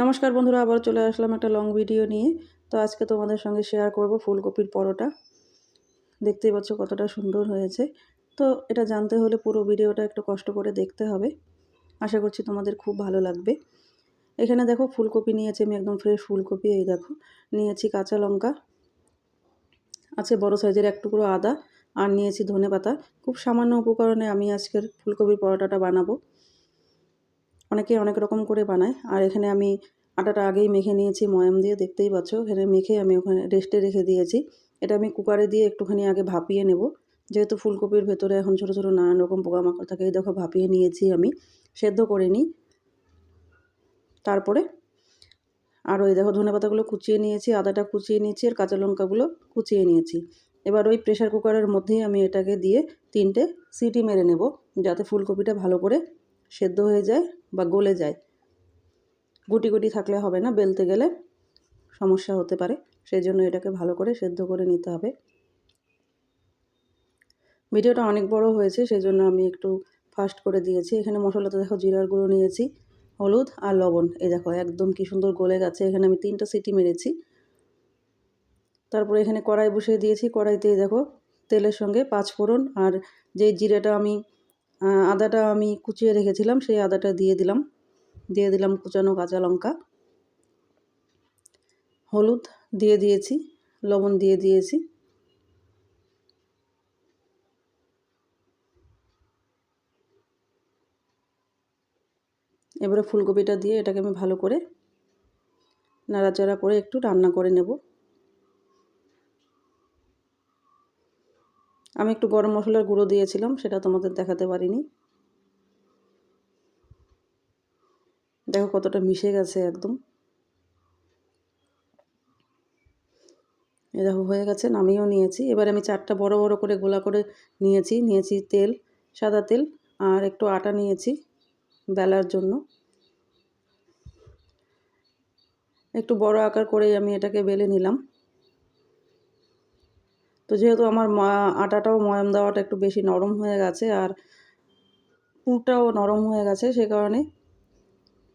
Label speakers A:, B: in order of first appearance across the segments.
A: নমস্কার বন্ধুরা আবার চলে আসলাম একটা লং ভিডিও নিয়ে। তো আজকে তোমাদের সঙ্গে শেয়ার করব ফুলকপির পরোটা। দেখতেই পাচ্ছ কতটা সুন্দর হয়েছে। তো এটা জানতে হলে পুরো ভিডিওটা একটু কষ্ট করে দেখতে হবে। আশা করছি তোমাদের খুব ভালো লাগবে। এখানে দেখো ফুলকপি নিয়েছি আমি, একদম ফ্রেশ ফুলকপি, এই দেখো। নিয়েছি কাঁচা লঙ্কা, আছে বড় সাইজের এক টুকরো আদা, আর নিয়েছি ধনে পাতা খুব সামান্য উপকরণে আমি আজকের ফুলকপির পরোটাটা বানাবো। অনেকে অনেক রকম করে বানায়। আর এখানে আমি আটাটা আগেই মেখে নিয়েছি, ময়াম দিয়ে, দেখতেই পাচ্ছ। এখানে মেখে আমি ওখানে রেস্টে রেখে দিয়েছি। এটা আমি কুকারে দিয়ে একটুখানি আগে ভাপিয়ে নেব। যেহেতু ফুলকপির ভেতরে এখন ছোটো ছোটো নানান রকম পোকামাকড় থাকে, এই দেখো ভাপিয়ে নিয়েছি আমি। সেদ্ধ করে নিই। তারপরে আর ওই দেখো ধনে পাতাগুলো কুচিয়ে নিয়েছি, আদাটা কুচিয়ে নিয়েছি, আর কাঁচা লঙ্কাগুলো কুচিয়ে নিয়েছি। এবার ওই প্রেশার কুকারের মধ্যেই আমি এটাকে দিয়ে তিনটে সিটি মেরে নেব, যাতে ফুলকপিটা ভালো করে সেদ্ধ হয়ে যায়। বা গলে যায়। গুটি গুটি থাকলে হবে না, বেলতে গেলে সমস্যা হতে পারে। সেই জন্য এটাকে ভালো করে সেদ্ধ করে নিতে হবে। ভিডিওটা অনেক বড় হয়েছে সেই জন্য আমি একটু ফাস্ট করে দিয়েছি। এখানে মশলাতে দেখো জিরার গুঁড়ো নিয়েছি, হলুদ আর লবণ। এই দেখো একদম কি সুন্দর গলে গেছে। এখানে আমি তিনটা সিটি মেরেছি। তারপরে এখানে কড়াই বসিয়ে দিয়েছি। কড়াইতে দেখো তেলের সঙ্গে পাঁচ ফোড়ন আর যে জিরাটা আমি আদাটা আমি কুচিয়ে রেখেছিলাম, সেই আদাটা দিয়ে দিলাম। দিয়ে দিলাম কুচানো কাঁচা লঙ্কা। হলুদ দিয়ে দিয়েছি, লবণ দিয়ে দিয়েছি। এবারে ফুলকপিটা দিয়ে এটাকে আমি ভালো করে নাড়াচাড়া করে একটু রান্না করে নেব। আমি একটু গরম মশলার গুঁড়ো দিয়েছিলাম, সেটা তোমাদের দেখাতে পারিনি। দেখো কতটা মিশে গেছে একদম। এ দেখো হয়ে গেছে, নামিয়েও নিয়েছি। এবার আমি চারটা বড় বড় করে গোলা করে নিয়েছি নিয়েছি তেল, সাদা তেল, আর একটু আটা নিয়েছি বেলার জন্য। একটু বড় আকার করে আমি এটাকে বেলে নিলাম। তো যেহেতু আমার আটাটাও ময়াম দেওয়াটা একটু বেশি নরম হয়ে গেছে আর পুরটাও নরম হয়ে গেছে সে কারণে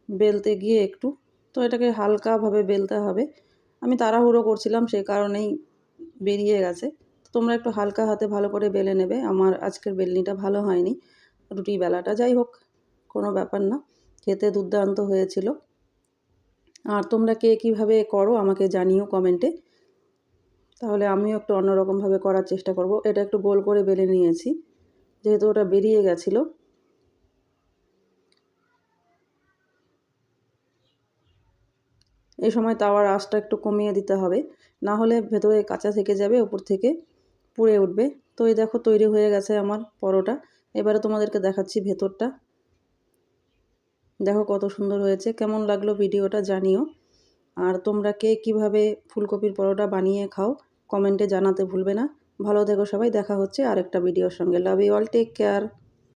A: বেলতে গিয়ে একটু। তো এটাকে হালকাভাবে বেলতে হবে। আমি তাড়াহুড়ো করছিলাম সেই কারণেই বেরিয়ে গেছে। তোমরা একটু হালকা হাতে ভালো করে বেলে নেবে। আমার আজকের বেলনিটা ভালো হয়নি। রুটি বেলাটা যাই হোক, কোনো ব্যাপার না। খেতে দুর্দান্ত হয়েছিল। আর তোমরা কে কীভাবে করো আমাকে জানিও কমেন্টে। তাহলে আমিও একটু অন্যরকমভাবে করার চেষ্টা করব। এটা একটু গোল করে বেলে নিয়েছি। যেহেতু ওটা বেরিয়ে গেছিল। এই সময় তাওয়ার আঁচটা একটু কমিয়ে দিতে হবে। না হলে ভেতরে কাঁচা থেকে যাবে ওপর থেকে পুড়ে উঠবে। তো এই দেখো তৈরি হয়ে গেছে আমার পরোটা। এবারে তোমাদেরকে দেখাচ্ছি ভেতরটা। দেখো কত সুন্দর হয়েছে। কেমন লাগল ভিডিওটা জানিও। আর তোমরা কে কীভাবে ফুলকপির পরোটা বানিয়ে খাও কমেন্টে জানাতে ভুলবে না। ভালো থেকো সবাই, দেখা হচ্ছে আরেকটা ভিডিওর সঙ্গে। Love you all take care